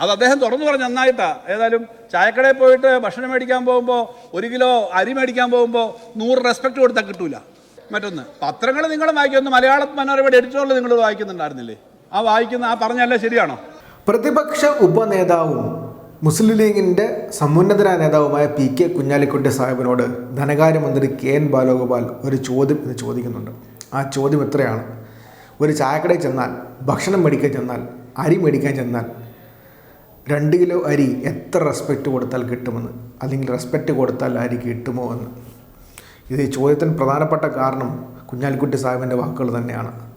അത് അദ്ദേഹം തുറന്നു പറഞ്ഞു നന്നായിട്ടാ. ഏതായാലും ചായക്കടയിൽ പോയിട്ട് ഭക്ഷണം മേടിക്കാൻ പോകുമ്പോൾ ഒരു കിലോ അരി മേടിക്കാൻ പോകുമ്പോൾ നൂറ് റെസ്പെക്ട് കൊടുത്താൽ കിട്ടൂല. മറ്റൊന്ന് പത്രങ്ങൾ നിങ്ങൾ വായിക്കുന്നു മലയാള മനോരമയുടെ എഡിറ്റോറിയൽ നിങ്ങൾ വായിക്കുന്നുണ്ടായിരുന്നില്ലേ? ആ വായിക്കുന്ന ആ പറഞ്ഞല്ലേ ശരിയാണോ? പ്രതിപക്ഷ ഉപനേതാവും മുസ്ലിം ലീഗിന്റെ സമുന്നതരായ നേതാവുമായ പി കെ കുഞ്ഞാലിക്കുട്ടി സാഹിബിനോട് ധനകാര്യമന്ത്രി കെ എൻ ബാലഗോപാൽ ഒരു ചോദ്യം ഇന്ന് ചോദിക്കുന്നുണ്ട്. ആ ചോദ്യം എത്രയാണ്? ഒരു ചായക്കടയിൽ ചെന്നാൽ ഭക്ഷണം മേടിക്കാൻ ചെന്നാൽ അരി മേടിക്കാൻ ചെന്നാൽ രണ്ട് കിലോ അരി എത്ര റെസ്പെക്റ്റ് കൊടുത്താൽ കിട്ടുമെന്ന്? അല്ലെങ്കിൽ റെസ്പെക്റ്റ് കൊടുത്താൽ അരി കിട്ടുമോ എന്ന്? ഇത് ഈ ചോദ്യത്തിന് പ്രധാനപ്പെട്ട കാരണം കുഞ്ഞാലിക്കുട്ടി സാഹിബിന്റെ വാക്കുകൾ തന്നെയാണ്.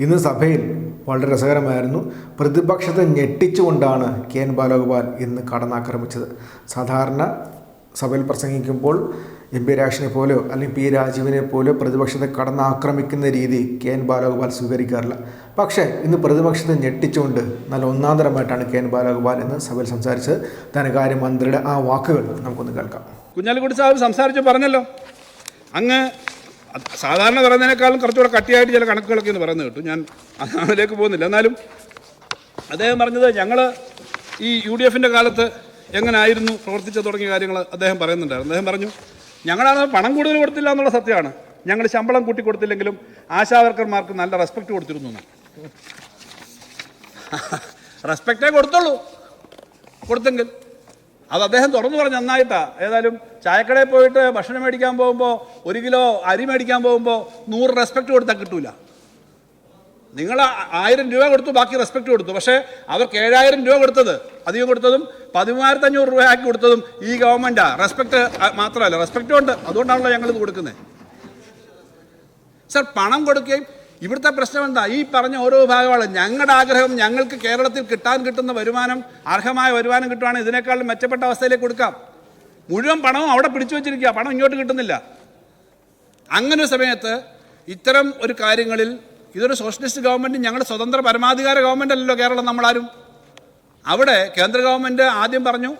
ഇന്ന് സഭയിൽ വളരെ രസകരമായിരുന്നു. പ്രതിപക്ഷത്തെ ഞെട്ടിച്ചുകൊണ്ടാണ് കെ എൻ ബാലഗോപാൽ ഇന്ന് കടന്നാക്രമിച്ചത്. സാധാരണ സഭയിൽ പ്രസംഗിക്കുമ്പോൾ എം പി രാഷിനെ പോലെയോ അല്ലെങ്കിൽ പി രാജീവിനെ പോലെയോ പ്രതിപക്ഷത്തെ കടന്നാക്രമിക്കുന്ന രീതി കെ എൻ ബാലഗോപാൽ സ്വീകരിക്കാറില്ല. പക്ഷേ ഇന്ന് പ്രതിപക്ഷത്തെ ഞെട്ടിച്ചുകൊണ്ട് നല്ല ഒന്നാന്തരമായിട്ടാണ് കെ എൻ ബാലഗോപാൽ എന്ന് സഭയിൽ സംസാരിച്ചത്. ധനകാര്യമന്ത്രിയുടെ ആ വാക്കുകൾ. നമുക്കൊന്ന് കേൾക്കാം. കുഞ്ഞാലിക്കുട്ടി സാഹിബ് സംസാരിച്ച് പറഞ്ഞല്ലോ. അങ്ങ് സാധാരണ പറയുന്നതിനേക്കാളും കുറച്ചുകൂടെ കട്ടിയായിട്ട് ചില കണക്കുകളൊക്കെ എന്ന് പറയുന്നത് കേട്ടു. ഞാൻ അതിലേക്ക് പോകുന്നില്ല. എന്നാലും അദ്ദേഹം പറഞ്ഞത് ഞങ്ങൾ ഈ യു ഡി എഫിന്റെ കാലത്ത് എങ്ങനായിരുന്നു പ്രവർത്തിച്ചു തുടങ്ങിയ കാര്യങ്ങൾ അദ്ദേഹം പറയുന്നുണ്ടായിരുന്നു. അദ്ദേഹം പറഞ്ഞു ഞങ്ങളാണ് പണം കൂടുതൽ കൊടുത്തില്ല എന്നുള്ള സത്യമാണ്. ഞങ്ങൾ ശമ്പളം കൂട്ടി കൊടുത്തില്ലെങ്കിലും ആശാവർക്കർമാർക്ക് നല്ല റെസ്പെക്റ്റ് കൊടുത്തിരുന്നു. റെസ്പെക്റ്റേ കൊടുത്തുള്ളൂ. കൊടുത്തെങ്കിൽ. അത് അദ്ദേഹം തുറന്നു പറഞ്ഞു നന്നായിട്ടാ. ഏതായാലും ചായക്കടയിൽ പോയിട്ട് ഭക്ഷണം മേടിക്കാൻ പോകുമ്പോൾ ഒരു കിലോ അരി മേടിക്കാൻ പോകുമ്പോൾ നൂറ് റെസ്പെക്റ്റ് കൊടുത്താൽ കിട്ടൂല. നിങ്ങൾ ആയിരം രൂപ കൊടുത്തു ബാക്കി റെസ്പെക്റ്റ് കൊടുത്തു. പക്ഷേ അവർക്ക് ഏഴായിരം രൂപ കൊടുത്തത് അധികം കൊടുത്തതും പതിമൂവായിരത്തി അഞ്ഞൂറ് രൂപ ആക്കി കൊടുത്തതും ഈ ഗവൺമെന്റാ റെസ്പെക്ട് മാത്രമല്ല റെസ്പെക്റ്റും ഉണ്ട്. അതുകൊണ്ടാണല്ലോ ഞങ്ങളിത് കൊടുക്കുന്നത് സർ പണം കൊടുക്കുകയും ഇവിടുത്തെ പ്രശ്നം എന്താ? ഈ പറഞ്ഞ ഓരോ ഭാഗമാണ് ഞങ്ങളുടെ ആഗ്രഹം ഞങ്ങൾക്ക് കേരളത്തിൽ കിട്ടാൻ കിട്ടുന്ന വരുമാനം അർഹമായ വരുമാനം കിട്ടുവാണെങ്കിൽ ഇതിനേക്കാളും മെച്ചപ്പെട്ട അവസ്ഥയിലേക്ക് കൊടുക്കാം. മുഴുവൻ പണവും അവിടെ പിടിച്ചു വെച്ചിരിക്കുക. പണം ഇങ്ങോട്ട് കിട്ടുന്നില്ല. അങ്ങനെ സമയത്ത് ഇത്തരം ഒരു കാര്യങ്ങളിൽ ഇതൊരു സോഷ്യലിസ്റ്റ് ഗവൺമെന്റ് ഞങ്ങൾ സ്വതന്ത്ര പരമാധികാര ഗവൺമെന്റ് അല്ലല്ലോ കേരളം നമ്മളാരും. അവിടെ കേന്ദ്ര ഗവൺമെന്റ് ആദ്യം പറഞ്ഞു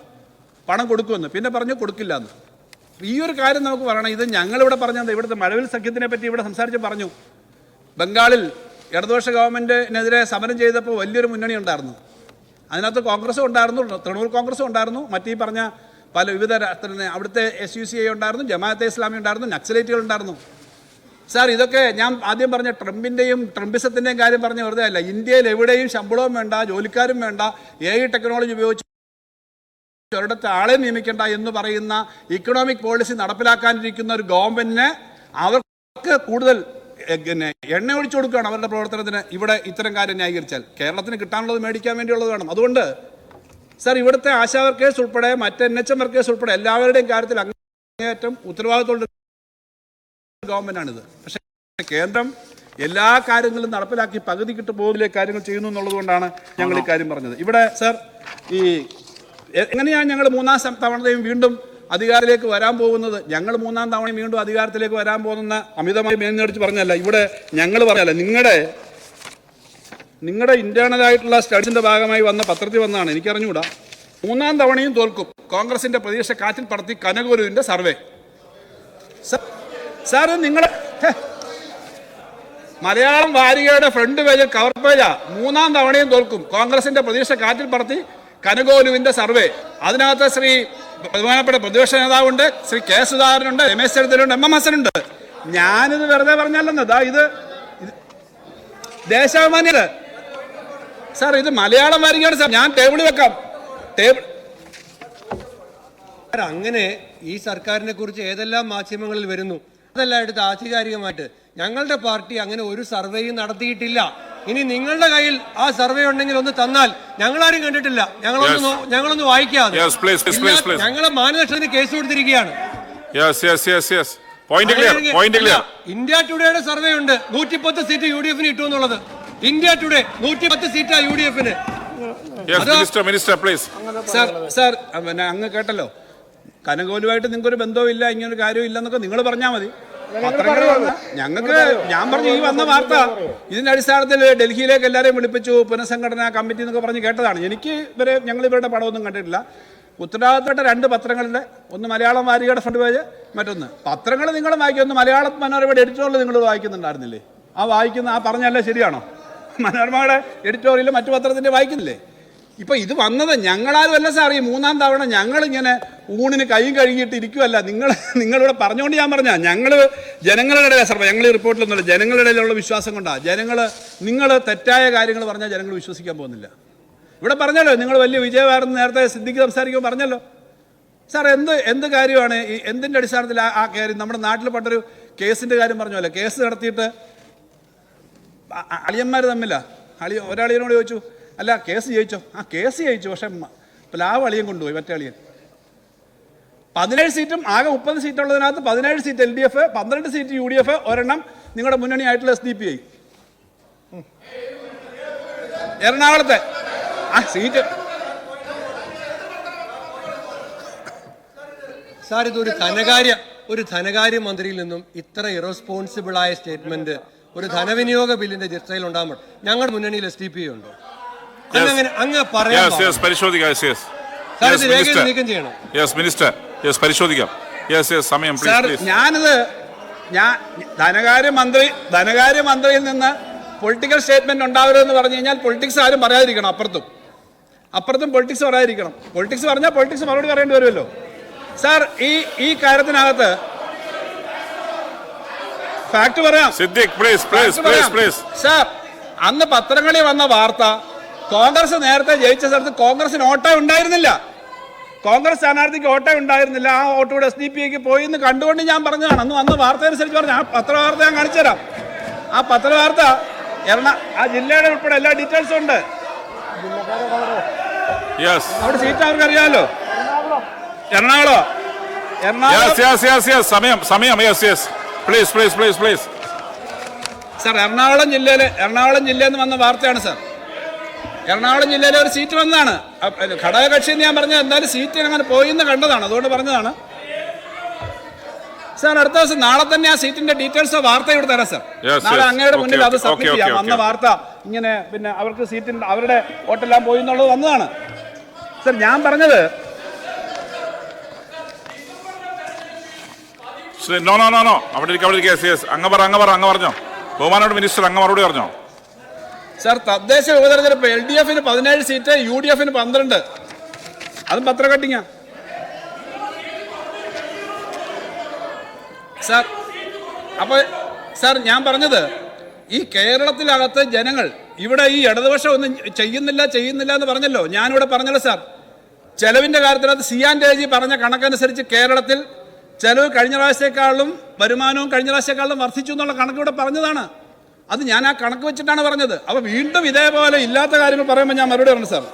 പണം കൊടുക്കുമെന്ന്. പിന്നെ പറഞ്ഞു കൊടുക്കില്ല എന്ന് ഈ ഒരു കാര്യം നമുക്ക് പറയണം. ഇത് ഞങ്ങളിവിടെ പറഞ്ഞത് ഇവിടുത്തെ മഴവിൽ സഖ്യത്തിനെ പറ്റി ഇവിടെ സംസാരിച്ച് പറഞ്ഞു. ബംഗാളിൽ ഇടതുപക്ഷ ഗവൺമെന്റിനെതിരെ സമരം ചെയ്തപ്പോൾ വലിയൊരു മുന്നണി ഉണ്ടായിരുന്നു. അതിനകത്ത് കോൺഗ്രസും ഉണ്ടായിരുന്നു തൃണമൂൽ കോൺഗ്രസും ഉണ്ടായിരുന്നു മറ്റീ പറഞ്ഞ പല വിവിധ അവിടുത്തെ എസ് യു സി ഐ ഉണ്ടായിരുന്നു ജമാഅത്തെ ഇസ്ലാമി ഉണ്ടായിരുന്നു നക്സലേറ്റുകൾ ഉണ്ടായിരുന്നു. സാർ ഇതൊക്കെ ഞാൻ ആദ്യം പറഞ്ഞ ട്രംപിന്റെയും ട്രംപിസത്തിന്റെയും കാര്യം പറഞ്ഞ വെറുതെ അല്ല. ഇന്ത്യയിൽ എവിടെയും ശമ്പളവും വേണ്ട ജോലിക്കാരും വേണ്ട എ ഐ ടെക്നോളജി ഉപയോഗിച്ച് ഒരിടത്ത് ആളെ നിയമിക്കേണ്ട എന്ന് പറയുന്ന ഇക്കണോമിക് പോളിസി നടപ്പിലാക്കാനിരിക്കുന്ന ഒരു ഗവൺമെന്റിന് അവർക്ക് കൂടുതൽ പിന്നെ എണ്ണ ഒഴിച്ചു കൊടുക്കുകയാണ് അവരുടെ പ്രവർത്തനത്തിന് ഇവിടെ ഇത്തരം കാര്യം ന്യായീകരിച്ചാൽ. കേരളത്തിന് കിട്ടാനുള്ളത് മേടിക്കാൻ വേണ്ടിയുള്ളത് വേണം. അതുകൊണ്ട് സാർ ഇവിടുത്തെ ആശാ വർക്കേഴ്സ് ഉൾപ്പെടെ മറ്റ് എൻ എച്ച് എം വർക്കേഴ്സ് ഉൾപ്പെടെ എല്ലാവരുടെയും കാര്യത്തിൽ അങ്ങേയറ്റം ഉത്തരവാദിത്തമുള്ള ഗവൺമെന്റാണിത്. പക്ഷേ കേന്ദ്രം എല്ലാ കാര്യങ്ങളും നടപ്പിലാക്കി പകുതി കിട്ടു പോകിലെ കാര്യങ്ങൾ ചെയ്യുന്നു എന്നുള്ളതുകൊണ്ടാണ് ഞങ്ങൾ ഈ കാര്യം പറഞ്ഞത്. ഇവിടെ സർ ഈ എങ്ങനെയാണ് ഞങ്ങൾ മൂന്നാം തവണയും വീണ്ടും അധികാരത്തിലേക്ക് വരാൻ പോകുന്നത്? ഞങ്ങൾ മൂന്നാം തവണയും വീണ്ടും അധികാരത്തിലേക്ക് വരാൻ പോകുന്ന അമിതമായി മേൽനടിച്ച് പറഞ്ഞല്ല ഇവിടെ ഞങ്ങൾ പറഞ്ഞല്ല നിങ്ങളുടെ നിങ്ങളുടെ ഇന്റേണൽ ആയിട്ടുള്ള സ്റ്റഡീസിന്റെ ഭാഗമായി വന്ന പത്രത്തിൽ വന്നാണ് എനിക്കറിഞ്ഞുകൂടാ മൂന്നാം തവണയും തോൽക്കും. കോൺഗ്രസിന്റെ പ്രതീക്ഷ കാറ്റിൽ പറത്തി കനകഗുരുവിന്റെ സർവേ. സാർ നിങ്ങളുടെ നിങ്ങൾ മലയാളം വാരികയുടെ ഫ്രണ്ട് പേജ് കവർ പേജാ മൂന്നാം തവണയും തോൽക്കും. കോൺഗ്രസിന്റെ പ്രതീക്ഷ കാറ്റിൽ പറത്തി കനകോലുവിന്റെ സർവേ. അതിനകത്ത് ശ്രീ ബഹുമാനപ്പെട്ട പ്രതിപക്ഷ നേതാവുണ്ട് ശ്രീ കെ സുധാകരനുണ്ട് രമേശ് ചെറുതലുണ്ട് എം എം ഹസനുണ്ട്. ഞാനിത് വെറുതെ പറഞ്ഞല്ലെന്ന്. ഇത് ദേശാഭിമാനിയത് സാർ ഇത് മലയാളം വാരികയാണ് സാർ ഞാൻ ടേബിൾ വെക്കാം. ടേബിൾ അങ്ങനെ ഈ സർക്കാരിനെ കുറിച്ച് ഏതെല്ലാം മാധ്യമങ്ങളിൽ വരുന്നു? അതെല്ലാം എടുത്ത് ആധികാരികമായിട്ട്. ഞങ്ങളുടെ പാർട്ടി അങ്ങനെ ഒരു സർവേയും നടത്തിയിട്ടില്ല. ഇനി നിങ്ങളുടെ കയ്യിൽ ആ സർവേ ഉണ്ടെങ്കിൽ ഒന്ന് തന്നാൽ ഞങ്ങളാരും കണ്ടിട്ടില്ല. ഞങ്ങളൊന്ന്. ഞങ്ങളൊന്ന് വായിക്കാതെ. Yes, please, please, please, please. ഞങ്ങളെ മാനനഷ്ടത്തിന് കേസ് കൊടുത്തിരിക്കുകയാണ്. Yes yes yes yes point clear point clear India ടുഡേയുടെ survey ഉണ്ട്. നൂറ്റിപ്പത്ത് സീറ്റ് യു ഡി എഫിന് കിട്ടും എന്നുള്ളത്. ഇന്ത്യ ടുഡേ നൂറ്റിപ്പത്ത് സീറ്റാ യു ഡി എഫിന് minister minister please sir sir ah പിന്നെ അങ്ങ് കേട്ടല്ലോ. കനകോലുമായിട്ട് നിങ്ങൾക്ക് ഒരു ബന്ധവും ഇല്ല ഇങ്ങനൊരു കാര്യവും ഇല്ലെന്നൊക്കെ നിങ്ങൾ പറഞ്ഞാൽ മതി. ഞങ്ങൾക്ക് ഞാൻ പറഞ്ഞു ഈ വന്ന വാർത്ത ഇതിന്റെ അടിസ്ഥാനത്തിൽ ഡൽഹിയിലേക്ക് എല്ലാവരെയും വിളിപ്പിച്ചു പുനഃസംഘടനാ കമ്മിറ്റി എന്നൊക്കെ പറഞ്ഞ് കേട്ടതാണ്. എനിക്ക് ഇവരെ ഞങ്ങൾ ഇവരുടെ പടമൊന്നും കണ്ടിട്ടില്ല. ഉത്തരവാദിത്തപ്പെട്ട രണ്ട് പത്രങ്ങളുടെ ഒന്ന് മലയാളം വാരികയുടെ ഫ്രണ്ട് പേജ് മറ്റൊന്ന് പത്രങ്ങൾ നിങ്ങൾ വായിക്കും. ഒന്ന് മലയാള മനോരമയുടെ എഡിറ്റോറിയൽ നിങ്ങൾ വായിക്കുന്നുണ്ടായിരുന്നില്ലേ? ആ വായിക്കുന്ന ആ പറഞ്ഞല്ലേ ശരിയാണോ? മനോരമയുടെ എഡിറ്റോറിയൽ മറ്റു പത്രത്തിന്റെ വായിക്കുന്നില്ലേ? ഇപ്പൊ ഇത് വന്നത് ഞങ്ങളാരും അല്ല സാർ. ഈ മൂന്നാം തവണ ഞങ്ങൾ ഇങ്ങനെ ഊണിന് കൈയും കഴുകിയിട്ട് ഇരിക്കുമല്ല നിങ്ങൾ നിങ്ങളിവിടെ പറഞ്ഞുകൊണ്ട് ഞാൻ പറഞ്ഞ ഞങ്ങൾ ജനങ്ങളുടെ ഇടയിലെ സാർ. ഞങ്ങൾ ഈ റിപ്പോർട്ടിലൊന്നുമില്ല ജനങ്ങളുടെ ഇടയിലുള്ള വിശ്വാസം കൊണ്ടാണ് ജനങ്ങൾ നിങ്ങൾ തെറ്റായ കാര്യങ്ങൾ പറഞ്ഞാൽ ജനങ്ങൾ വിശ്വസിക്കാൻ പോകുന്നില്ല. ഇവിടെ പറഞ്ഞല്ലോ നിങ്ങൾ വലിയ വിജയമായിരുന്നു നേരത്തെ സിദ്ധിക്ക് സംസാരിക്കുമ്പോൾ പറഞ്ഞല്ലോ. സാർ എന്ത് എന്ത് കാര്യമാണ് ഈ എന്തിന്റെ അടിസ്ഥാനത്തിൽ ആ കാര്യം? നമ്മുടെ നാട്ടിൽ പെട്ടൊരു കേസിന്റെ കാര്യം പറഞ്ഞല്ലോ കേസ് നടത്തിയിട്ട് അളിയന്മാർ തമ്മില്ല അളി ഒരാളിയനോട് ചോദിച്ചു അല്ല കേസ് ജയിച്ചോ? ആ കേസ് ജയിച്ചു പക്ഷെ പ്ലാവ് അളിയൻ കൊണ്ടുപോയി മറ്റേ അളിയൻ. പതിനേഴ് സീറ്റും ആകെ മുപ്പത് സീറ്റുള്ളതിനകത്ത് പതിനേഴ് സീറ്റ് എൽ ഡി എഫ് പന്ത്രണ്ട് സീറ്റ് യു ഡി എഫ് ഒരെണ്ണം നിങ്ങളുടെ മുന്നണിയായിട്ടുള്ള എസ് ഡി പി ഐ. എറണാകുളത്തെ. ആ സീറ്റ്. സാർ ഇതൊരു ധനകാര്യ ഒരു ധനകാര്യ മന്ത്രിയിൽ നിന്നും ഇത്ര ഇറസ്പോൺസിബിൾ ആയ സ്റ്റേറ്റ്മെന്റ് ഒരു ധനവിനിയോഗ ബില്ലിന്റെ ചർച്ചയിൽ ഉണ്ടാകുമ്പോൾ ഞങ്ങളുടെ മുന്നണിയിൽ എസ് ഡി പി ഉണ്ടോ? അങ്ങ് പരിശോധിക്കാം. നീക്കം ചെയ്യണം. യെസ് മിനിസ്റ്റർ യെസ് പരിശോധിക്കാം. യെസ് യെസ് സമയം ഞാനിത് ഞാൻ ധനകാര്യമന്ത്രി ധനകാര്യമന്ത്രിയിൽ നിന്ന് പൊളിറ്റിക്കൽ സ്റ്റേറ്റ്മെന്റ് ഉണ്ടാവരുതെന്ന് പറഞ്ഞു കഴിഞ്ഞാൽ പൊളിറ്റിക്സ് ആരും പറയാതിരിക്കണം അപ്പുറത്തും. അപ്പുറത്തും പൊളിറ്റിക്സ് പറയാതിരിക്കണം. പൊളിറ്റിക്സ് പറഞ്ഞാൽ പൊളിറ്റിക്സ് മറുപടി പറയേണ്ടി വരുമല്ലോ. സാർ ഈ ഈ കാര്യത്തിനകത്ത് ഫാക്ട് പറയാം. പറയാം. സാർ അന്ന് പത്രങ്ങളിൽ വന്ന വാർത്ത കോൺഗ്രസ് നേരത്തെ ജയിച്ച സ്ഥലത്ത് കോൺഗ്രസിന് ഓട്ടം ഉണ്ടായിരുന്നില്ല. കോൺഗ്രസ് സ്ഥാനാർത്ഥിക്ക് ഓട്ടം ഉണ്ടായിരുന്നില്ല. ആ വോട്ട് കൂടെ എസ് ഡി പി ഐക്ക് പോയി എന്ന് കണ്ടുകൊണ്ട് ഞാൻ പറഞ്ഞതാണ്. അന്ന് വന്ന വാർത്ത അനുസരിച്ച് പറഞ്ഞു ആ പത്രവാർത്ത ഞാൻ കാണിച്ചു തരാം. ആ പത്രവാർത്ത എറണ ആ ജില്ലയുടെ ഉൾപ്പെടെ എല്ലാ ഡീറ്റെയിൽസും ഉണ്ട്. അവിടെ സീറ്റ് അവർക്ക് അറിയാമല്ലോ എറണാകുളം. സമയം സമയം. Please please please please sir Ernakulam ജില്ലയിൽ എറണാകുളം ജില്ലയിൽ നിന്ന് വന്ന വാർത്തയാണ് സാർ എറണാകുളം ജില്ലയിലെ ഒരു സീറ്റ് വന്നതാണ്. ഘടകകക്ഷി എന്ന് ഞാൻ പറഞ്ഞത് എന്തായാലും സീറ്റ് അങ്ങനെ പോയി എന്ന് കണ്ടതാണ്. അതുകൊണ്ട് പറഞ്ഞതാണ്. സാർ അടുത്ത ദിവസം നാളെ തന്നെ ആ സീറ്റിന്റെ ഡീറ്റെയിൽസ് വാർത്ത ഇവിടെ തരാം സാർ. നാളെ. അങ്ങയുടെ മുന്നിൽ അത് സബ്മിറ്റ് ചെയ്യാം. വന്ന വാർത്ത ഇങ്ങനെ പിന്നെ അവർക്ക് സീറ്റിൽ അവരുടെ വോട്ടെല്ലാം പോയി എന്നുള്ളത് വന്നതാണ്. സാർ ഞാൻ പറഞ്ഞത് നോ നോ നോ നോ അവിടെ ഇരിക്കും അവിടെ ഇരിക്കുക അങ്ങ് പറ അങ്ങ് പറ അങ്ങ് പറഞ്ഞോ. ബഹുമാനോട് മിനിസ്റ്റർ അങ്ങ് മറുപടി പറഞ്ഞോ? സാർ തദ്ദേശ ഉപതെരഞ്ഞെടുപ്പ് എൽ ഡി എഫിന് പതിനേഴ് സീറ്റ് യു ഡി എഫിന് പന്ത്രണ്ട്. അതും പത്ര കട്ടിങ്ങാ. സാർ അപ്പോൾ സാർ ഞാൻ പറഞ്ഞത് ഈ കേരളത്തിലകത്ത് ജനങ്ങൾ ഇവിടെ ഈ ഇടതുപക്ഷം ഒന്നും ചെയ്യുന്നില്ല ചെയ്യുന്നില്ല എന്ന് പറഞ്ഞല്ലോ. ഞാനിവിടെ പറഞ്ഞല്ലോ സാർ ചെലവിന്റെ കാര്യത്തിനകത്ത് സി ആൻഡ് എ ജി പറഞ്ഞ കണക്കനുസരിച്ച് കേരളത്തിൽ ചെലവ് കഴിഞ്ഞ പ്രാവശ്യത്തെക്കാളും വരുമാനവും കഴിഞ്ഞ പ്രാവശ്യത്തെക്കാളും വർദ്ധിച്ചു എന്നുള്ള കണക്ക് ഇവിടെ പറഞ്ഞതാണ്. അത് ഞാൻ ആ കണക്ക് വെച്ചിട്ടാണ് പറഞ്ഞത്. അപ്പോൾ വീണ്ടും ഇതേപോലെ ഇല്ലാത്ത കാര്യങ്ങൾ പറയുമ്പോൾ ഞാൻ മറുപടി പറഞ്ഞു സാർ